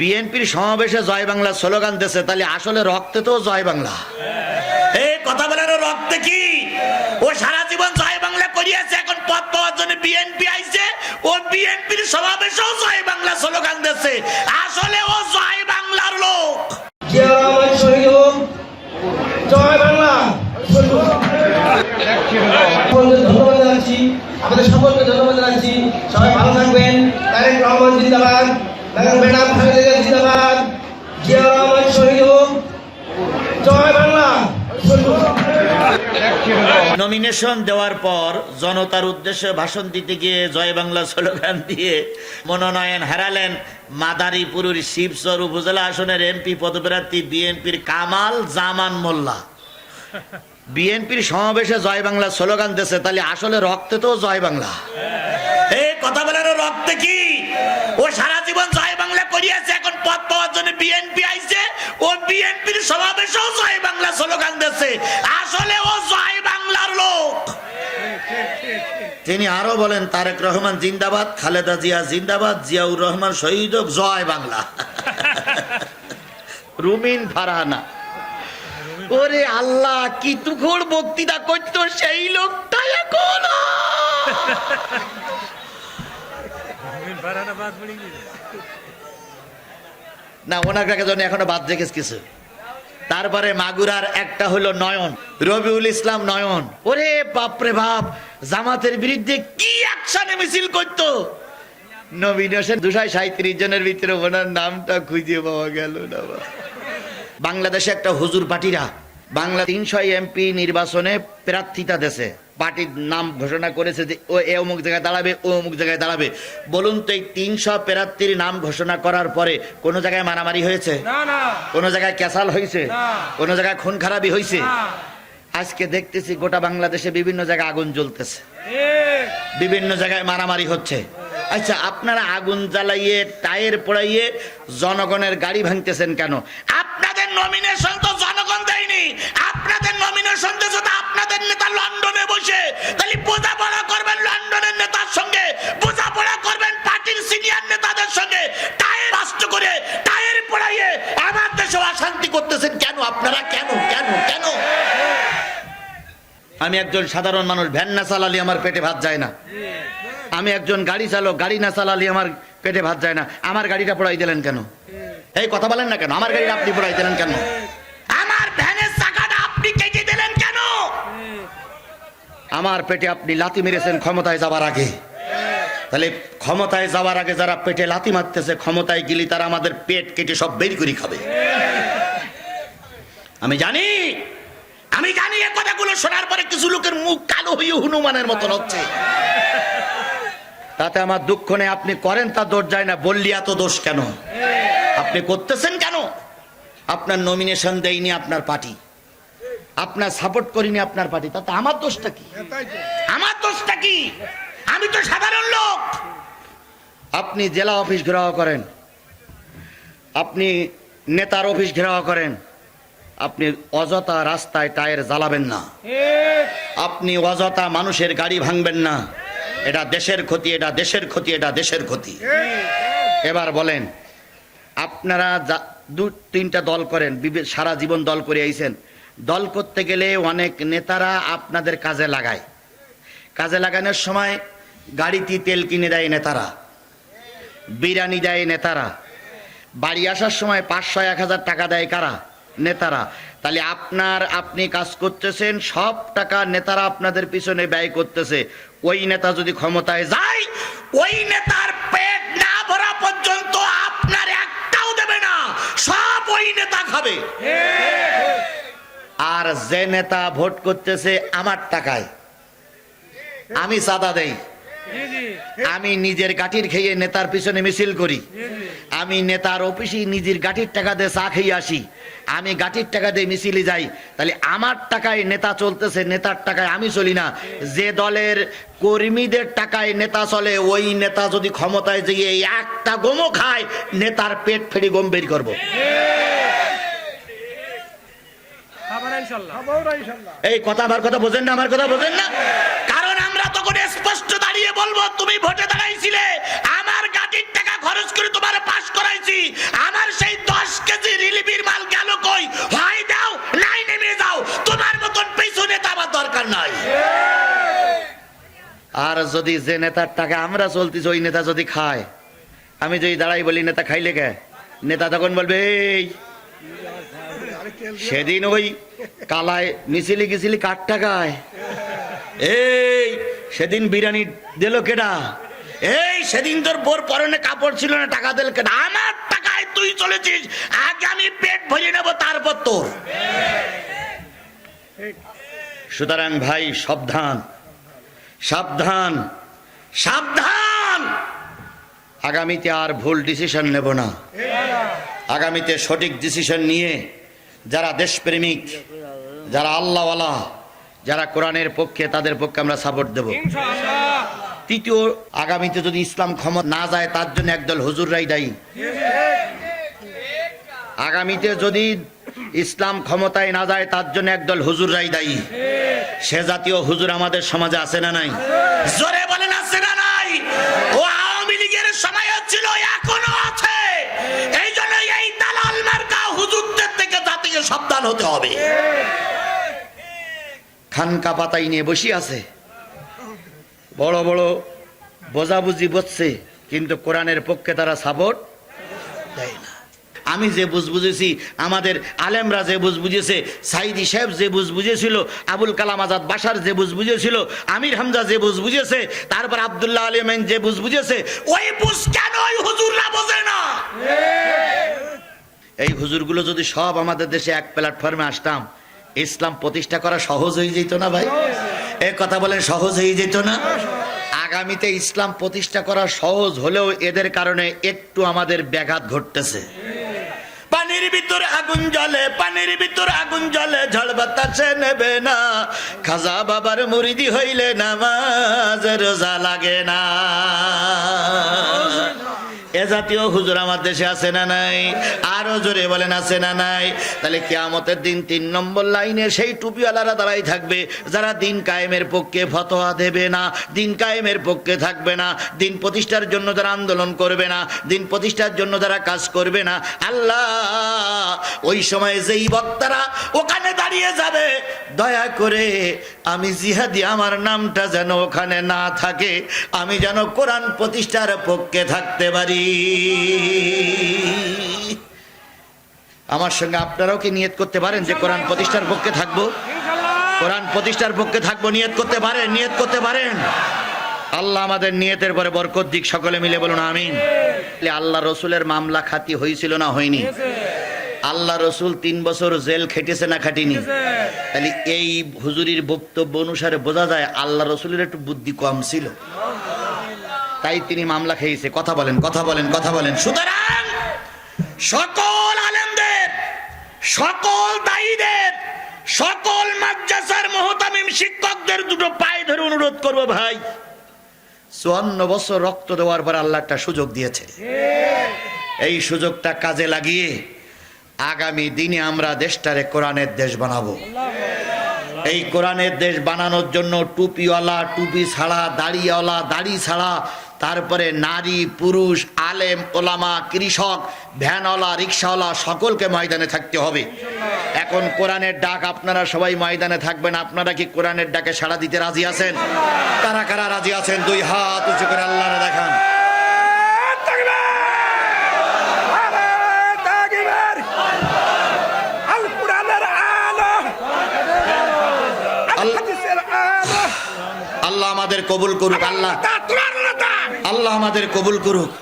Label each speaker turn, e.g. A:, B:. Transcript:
A: বিএনপির সমাবেশে জয় বাংলা স্লোগান দিয়েছে তাহলে আসলে রক্তে তো জয় বাংলা। এই কথা বলার রক্তে কি? ও সারা জীবন জয় বাংলা করিয়াছে এখন পদ পাওয়ার জন্য বিএনপি আইছে ও বিএনপির সমাবেশেও জয় বাংলা স্লোগান দিয়েছে। আসলে ও জয় বাংলার লোক।
B: জিয়া বাংলা ধন্যবাদ জানাচ্ছি আমাদের সকলকে ধন্যবাদ জানাচ্ছি। সবাই ভালো থাকবেন। তারেক রহমান জিন্দাবাদ। ম্যাডাম খালেদা জিন্দাবাদ জিয়া রহমান শহীদ হোক জয় বাংলা
A: নমিনেশন দেওয়ার পর জনতার উদ্দেশ্যে ভাষণ দিতে গিয়ে জয় বাংলা স্লোগান দিয়ে মনোনয়ন হারালেন মাদারীপুরের শিবচর উপজেলা আসনের এমপি পদপ্রার্থী বিএনপির কামাল জামান মোল্লা। বিএনপির সমাবেশে জয় বাংলা স্লোগান দিয়েছে, তাহলে আসলে রক্তে তো জয় বাংলা। কথা বলার রক্তে কি? ও সারা জীবন জয় বাংলা করিয়াছে এখন পদ পাওয়ার জন্য বিএনপি আইছে। ও বিএনপির সমাবেশেও জয় বাংলা স্লোগান দিচ্ছে। আসলে ও জয় বাংলার লোক। তিনি আরও বলেন তারেক রহমান জিন্দাবাদ খালেদা জিয়া জিন্দাবাদ জিয়াউর রহমান শহীদ হোক, জয় বাংলা। রুমিন ফারহানা ওরে আল্লাহ কি তুখোর বক্তৃতা করতো সেই লোকটা এখন? না ওনার কাছে জন্য এখনও বাদ রেখেছ কিছু। তারপরে মাগুরার একটা হলো নয়ন, রবিউল ইসলাম নয়ন। ওরে বাপরে বাপ, জামাতের বিরুদ্ধে কি অ্যাকশনে মিছিল করত? নবীন হোসেন দুশো সাঁত্রিশ জনের ভিতরে ওনার নামটা খুঁজে পাওয়া গেল না বাংলাদেশে একটা হুজুর পার্টিরা, বাংলা তিনশো এমপি নির্বাচনে প্রার্থিতা দেশে পার্টির নাম ঘোষণা করেছে যে ও এ অমুক জায়গায় দাঁড়াবে ও অমুক জায়গায় দাঁড়াবে। বলুন তো এই তিনশো প্রার্থীর নাম ঘোষণা করার পরে কোনো জায়গায় মারামারি হয়েছে? কোনো জায়গায় ক্যাসাল হয়েছে? কোনো জায়গায় খুন খারাপি হয়েছে? আজকে দেখতেছি গোটা বাংলাদেশে বিভিন্ন জায়গায় আগুন জ্বলতেছে। বিভিন্ন জায়গায় মারামারি হচ্ছে। আচ্ছা আপনারা আগুন জ্বালাইয়ে টায়ার পোড়াইয়ে জনগণের গাড়ি ভাঙতেছেন কেন? আপনাদের নমিনেশন তো আমি একজন সাধারণ মানুষ, ভ্যান না চালালে আমার পেটে ভাত যায় না। আমি একজন গাড়ি চালক, গাড়ি না চালালে আমার পেটে ভাত যায় না। আমার গাড়িটা পড়াই দিলেন কেন? এই কথা বলেন না কেন? আমার গাড়িটা আপনি পড়াই দিলেন কেন? আমার ভ্যানের আপনি কেটে দিলেন কেন? আমার পেটে আপনি লাথি মেরেছেন ক্ষমতায় যাবার আগে। তাহলে ক্ষমতায় যাওয়ার আগে যারা পেটে লাতি মারতেছে, ক্ষমতায় গেলে তারা আমাদের পেট কেটে সব বের করে খাবে। আমি জানি আমি জানি এ কথাগুলো শোনার পরে কিছু লোকের মুখ কালো হয়ে হনুমানের মতন হচ্ছে। তাতে আমার দুঃখ নেই, আপনি করেন তা দোষ যায় না, বললি এত দোষ কেন? আপনি করতেছেন কেন? আপনার নমিনেশন দেয়নি আপনার পার্টি। আপনার সাপোর্ট করিনি আপনার পার্টি, তাতে আমার দোষটা কি? আমার দোষটা কি? আমি তো সাধারণ লোক। আপনি জেলা অফিস ঘেরাও করেন, আপনি নেতার অফিস ঘেরাও করেন আপনি অযথা রাস্তায় টায়ার জ্বালাবেন না। আপনি অযথা মানুষের গাড়ি ভাঙবেন না। এটা দেশের ক্ষতি, এটা দেশের ক্ষতি, এটা দেশের ক্ষতি। এবার বলেন, আপনারা দু, তিনটা দল করেন সারা জীবন দল করে আইছেন। দল করতে গেলে অনেক নেতারা আপনাদের কাজে লাগায়। কাজে লাগানোর সময় গাড়িতে তেল কিনে দেয় নেতারা। বিরিয়ানি দেয় নেতারা। বাড়ি আসার সময় পাঁচশো, এক হাজার টাকা দেয় কারা? নেতারা। তাহলে আপনার আপনি কাজ করতেছেন, সব টাকা নেতারা আপনাদের পিছনে ব্যয় করতেছে। ওই নেতা যদি ক্ষমতায় যায়, ওই নেতার পেট না ভরা পর্যন্ত আপনার একটাও দেবে না, সব ওই নেতা খাবে। আর যে নেতা ভোট করতেছে আমার টাকায়, আমি চাঁদা দেই। আমি নিজের গাঠির খেয়ে নেতার পিছনে মিছিল করি। আমি নেতার অফিসে নিজের গাঠির টাকা দিয়ে চা খেয়ে আসি। আমি গাঠির টাকা দিয়ে মিছিলে যাই। তাহলে আমার টাকায় নেতা চলতেছে নেতার টাকায় আমি চলি না। যে দলের কর্মীদের টাকায় নেতা চলে ওই নেতা যদি ক্ষমতায় যেয়ে একটা গোমো খায় নেতার পেট ফেড়ে গম বের করব। এই কথা আমার কথা বোঝেন না আমার কথা বোঝেন না? তুমি ভোটে দাঁড়াইছিলে, আমার গাড়ির টাকা খরচ করে তোমার পাশ করাইছি, আমার সেই দশ কেজি রিলিফির মাল গেল কই? হয় দাও, নাই নেমে যাও, তোমার মতন পেছনে আমার দরকার নাই। আর যদি যে নেতার টাকা আমরা চলতেছি, ওই নেতা যদি খায়, আমি যদি দাঁড়াই বলি, নেতা খাইলে কে? নেতা তখন বলবে সেদিন ওই কালায় মিছিলি গেছিলি কার টাকায় এই সেদিন বিরিয়ানি দিল কেডা? এই, সেদিন তোর বোর পরনে কাপড় ছিল না, টাকা দিল কেডা? আমার টাকায় তুই চলেছিস, আগে আমি পেট ভরিয়ে নেব, তারপর তোর। সুতরাং ভাই, সাবধান সাবধান সাবধান! আগামীতে আর ভুল ডিসিশন নেব না। আগামীতে সঠিক ডিসিশন নিয়ে যারা দেশপ্রেমিক, যারা আল্লাহওয়ালা যারা কোরআনের পক্ষে তাদের পক্ষে আমরা সাপোর্ট দেব। তৃতীয় আগামীতে যদি ইসলাম ক্ষমতা না যায় তার জন্য একদল হুজুররাই দায়ী। আগামীতে যদি ইসলাম ক্ষমতায় না যায় তার জন্য একদল হুজুররাই দায়ী। সে জাতীয় হুজুর আমাদের সমাজে আছে না নাই? জোরে বলেন আছে না নাই? ও আওয়ামী লীগের সময় ছিল এখনও আছে। এই জন্য এই দালাল মার্কা হুজুরদের থেকে জাতিকে সাবধান হতে হবে। খানকা পাতাই নিয়ে বসে আছে। বড় বড় বোঝাবুঝি বসছে কিন্তু কোরআনের পক্ষে তারা সাপোর্ট দেয় না। আমি যে বুঝ বুঝেছি আমাদের আলেমরা যে বুঝ বুঝেছে সাইদি সাহেব যে বুঝ বুঝেছিল আবুল কালাম আজাদ বাসার যে বুঝ বুঝেছিল আমির হামজা যে বুঝ বুঝেছে তারপর আবদুল্লাহ আলিমেন যে বুঝ বুঝেছে ওই বুঝ কেন ওই হুজুররা বোঝে না? এই হুজুরগুলো যদি সব আমাদের দেশে এক প্ল্যাটফর্মে আসতাম ইসলাম প্রতিষ্ঠা করা সহজ হয়ে যেত না ভাই? এ কথা বলেন, সহজ হয়ে যেত না? আগামীতে ইসলাম প্রতিষ্ঠা করা সহজ হলেও এদের কারণে একটু আমাদের ব্যাঘাত ঘটতেছে। পানির ভিতর আগুন জ্বলে, পানির ভিতর আগুন জ্বলে ঝড় বাতাসে নেবে না। খাজা বাবার মুরিদি হইলে নামাজ রোজা লাগে না। এ জাতীয় হুজুর আমার দেশে আছে না নাই? আরও জোরে বলেন, আছে না নাই? তাহলে কেয়ামতের দিন তিন নম্বর লাইনে সেই টুপিওয়ালারা দাঁড়াই থাকবে, যারা দিন কায়েমের পক্ষে ফতোয়া দেবে না, দিন কায়েমের পক্ষে থাকবে না, দিন প্রতিষ্ঠার জন্য যারা আন্দোলন করবে না, দিন প্রতিষ্ঠার জন্য যারা কাজ করবে না, আল্লাহ, ওই সময় যেই বক্তারা ওখানে দাঁড়িয়ে যাবে, দয়া করে আমি জিহাদি, আমার নামটা যেন ওখানে না থাকে, আমি যেন কোরআন প্রতিষ্ঠার পক্ষে থাকতে পারি। আমার সঙ্গে আপনারাও কি নিয়ত করতে পারেন যে কোরআন প্রতিষ্ঠার পক্ষে থাকব? কোরআন প্রতিষ্ঠার পক্ষে থাকব, নিয়ত করতে পারেন, নিয়ত করতে পারেন। আল্লাহ আমাদের নিয়তের পরে বরকত দিক, সকলে মিলে বলুন আমিন। আল্লাহ রসুলের মামলা খাতি হয়েছিল না হয়নি? আল্লাহ রসুল তিন বছর জেল খেটেছে না খাটিনি? তাহলে এই হুজুরির বক্তব্য অনুসারে বোঝা যায় আল্লাহ রসুলের একটু বুদ্ধি কম ছিল। তাই তিনি মামলা খেয়েছে। কথা বলেন কথা বলেন কথা বলেন। সুতরাং সকল আলেমদের, সকল দায়ীদের, সকল মাদ্রাসার মহতামিম শিক্ষকদের দুটো পায়ে ধরে অনুরোধ করব ভাই। চুয়ান্ন বছর রক্ত দেওয়ার পর আল্লাহ একটা সুযোগ দিয়েছে। এই সুযোগটা কাজে লাগিয়ে আগামী দিনে আমরা দেশটারে কোরআনের দেশ বানাবো। এই কোরআনের দেশ বানানোর জন্য টুপিওয়ালা, টুপি ছাড়া, দাড়িওয়ালা, দাড়ি ছাড়া তারপরে নারী, পুরুষ, আলেম, ওলামা, কৃষক, ভ্যানওয়ালা, রিক্সাওয়ালা, সকলকে ময়দানে থাকতে হবে। এখন কোরআনের ডাক আপনারা সবাই ময়দানে থাকবেন। আপনারা কি কোরআনের ডাকে সাড়া দিতে রাজি আছেন? কারা কারা রাজি আছেন? দুই হাত উঁচু করে আল্লাহরে দেখান। আল্লাহ আমাদের কবুল করুক, আল্লাহ। আল্লাহ আমাদের কবুল করুক।